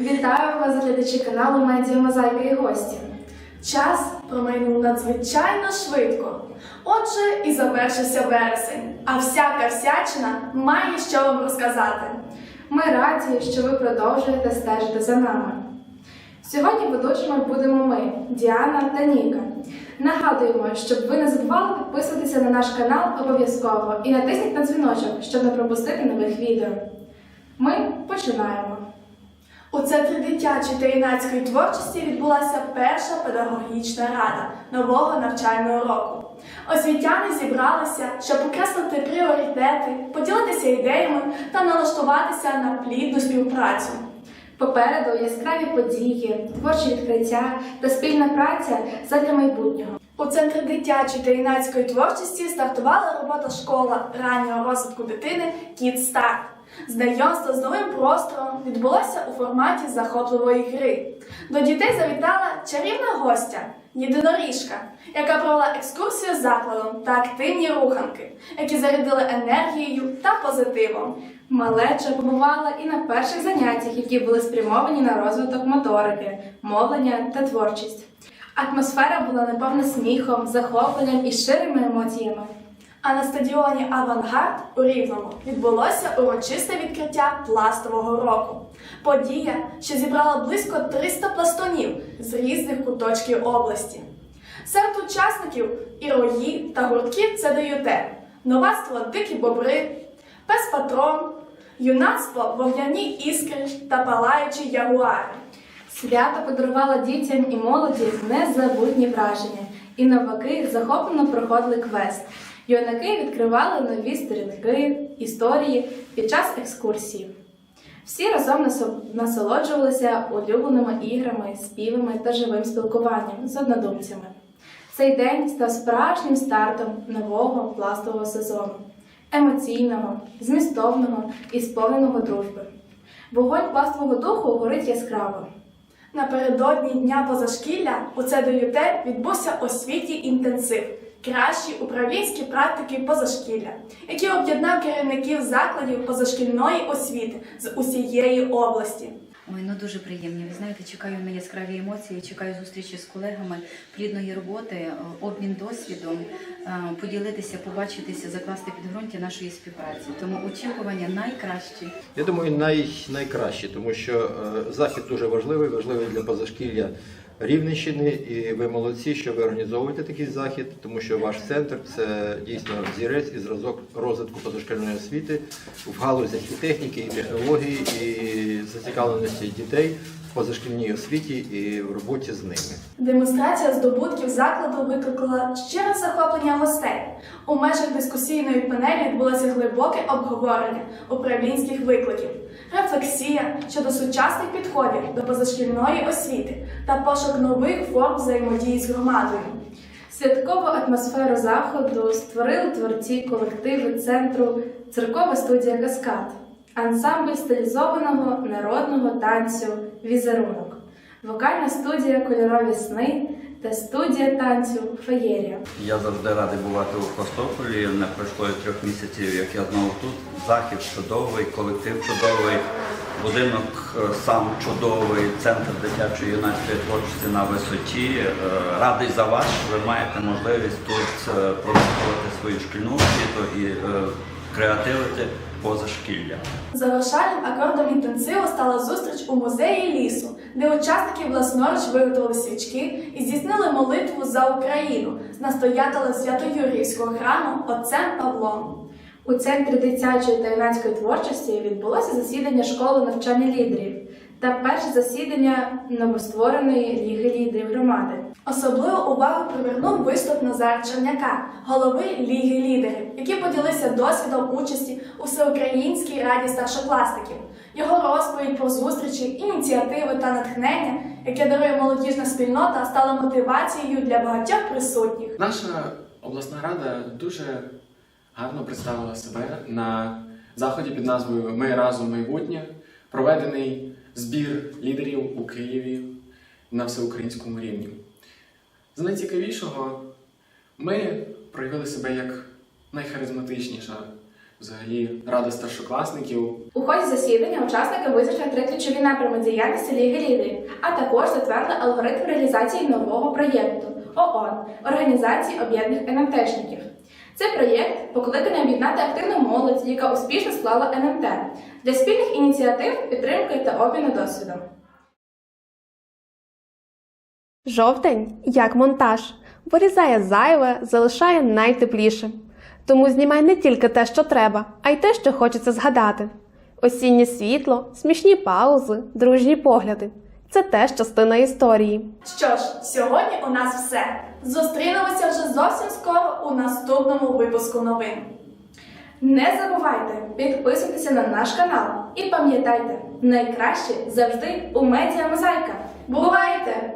Вітаю вас, глядачі каналу Медіа Мозаїка і гості. Час промайнув надзвичайно швидко. Отже, і завершився вересень, а всяка всячина має що вам розказати. Ми раді, що ви продовжуєте стежити за нами. Сьогодні ведучими будемо ми, Діана та Ніка. Нагадуємо, щоб ви не забували підписуватися на наш канал обов'язково і натисніть на дзвіночок, щоб не пропустити нових відео. Ми починаємо. У центрі дитячої та юнацької творчості відбулася перша педагогічна рада нового навчального року. Освітяни зібралися, щоб окреслити пріоритети, поділитися ідеями та налаштуватися на плідну співпрацю. Попереду яскраві події, творчі відкриття та спільна праця задля майбутнього. У центрі дитячої та юнацької творчості стартувала робота школа раннього розвитку дитини Кіт Старт. Знайомство з новим простором відбулося у форматі захопливої гри. До дітей завітала чарівна гостя єдиноріжка, яка провела екскурсію закладом та активні руханки, які зарядили енергією та позитивом. Малеча побувала і на перших заняттях, які були спрямовані на розвиток моторики, мовлення та творчість. Атмосфера була наповнена сміхом, захопленням і щирими емоціями. А на стадіоні Авангард у Рівному відбулося урочисте відкриття пластового року. Подія, що зібрала близько 300 пластунів з різних куточків області. Серед учасників і рої та гуртків це ДЮТ, новацтво дикі бобри, пес патрон, юнацтво вогняні іскри та палаючі ягуари. Свято подарувало дітям і молоді незабутні враження, і навпаки захоплено проходили квест. Юнаки відкривали нові сторінки, історії під час екскурсії. Всі разом насолоджувалися улюбленими іграми, співами та живим спілкуванням з однодумцями. Цей день став справжнім стартом нового пластового сезону, емоційного, змістовного і сповненого дружби. Вогонь пластового духу горить яскраво. Напередодні Дня позашкілля у ЦДЮТ відбувся освітній інтенсив Кращі управлінські практики позашкілля, який об'єднав керівників закладів позашкільної освіти з усієї області. Ой, ну дуже приємні. Ви знаєте, чекаю на яскраві емоції, чекаю зустрічі з колегами, плідної роботи, е, обмін досвідом, е, поділитися, побачитися, закласти підґрунтя нашої співпраці. Тому очікування найкращі. Я думаю, най, найкраще, тому що е, захід дуже важливий, важливий для позашкілля Рівненщини, і ви молодці, що ви організовуєте такий захід, тому що ваш центр це дійсно зірець і зразок розвитку позашкільної освіти в галузях і техніки, і технології, і зацікавленості дітей в позашкільній освіті і в роботі з ними. Демонстрація здобутків закладу викликала щире захоплення гостей. У межах дискусійної панелі відбулося глибоке обговорення управлінських викликів, рефлексія щодо сучасних підходів до позашкільної освіти та пошук нових форм взаємодії з громадою. Святкову атмосферу заходу створили творці колективи центру Циркова студія Каскад, ансамбль стилізованого народного танцю Візерунок, вокальна студія Кольорові сни та студія танцю Феєрія. Я завжди радий бувати у Костополі. Не пройшло трьох місяців, як я знову тут. Захід чудовий, колектив чудовий, будинок е, сам чудовий, центр дитячої юнацької творчості на висоті. Е, Радий за вас, що ви маєте можливість тут е, продовжувати свою шкільну освіту і креативити позашкілля. Завершальним акордом інтенсиву стала зустріч у музеї лісу, де учасники власноруч виготовили свічки і здійснили молитву за Україну з настоятелем Свято-Юрійського храму отцем Павлом. У центрі дитячої та юнацької творчості відбулося засідання школи навчання лідерів та перше засідання новоствореної ліги лідерів громади. Особливу увагу привернув виступ Назара Черняка, голови Ліги лідерів, який поділився досвідом участі у всеукраїнській раді старшокласників. Його розповідь про зустрічі, ініціативи та натхнення, яке дарує молодіжна спільнота, стало мотивацією для багатьох присутніх. Наша обласна рада дуже гарно представила себе на заході під назвою Ми разом майбутнє, проведений збір лідерів у Києві на всеукраїнському рівні. З найцікавішого ми проявили себе як найхаризматичніша взагалі рада старшокласників. У ході засідання учасники визначили три ключові напрями діяльності Ліги лідерів, а також затвердили алгоритм реалізації нового проєкту ООН Організації Об'єднаних НМТшників. Цей проєкт покликаний об'єднати активну молодь, яка успішно склала НМТ для спільних ініціатив, підтримки та обміну досвідом. Жовтень, як монтаж, вирізає зайве, залишає найтепліше. Тому знімай не тільки те, що треба, а й те, що хочеться згадати. Осіннє світло, смішні паузи, дружні погляди це теж частина історії. Що ж, сьогодні у нас все. Зустрінемося вже зовсім скоро у наступному випуску новин. Не забувайте підписуйтеся на наш канал і пам'ятайте, найкраще завжди у медіа Мозаїка. Бувайте!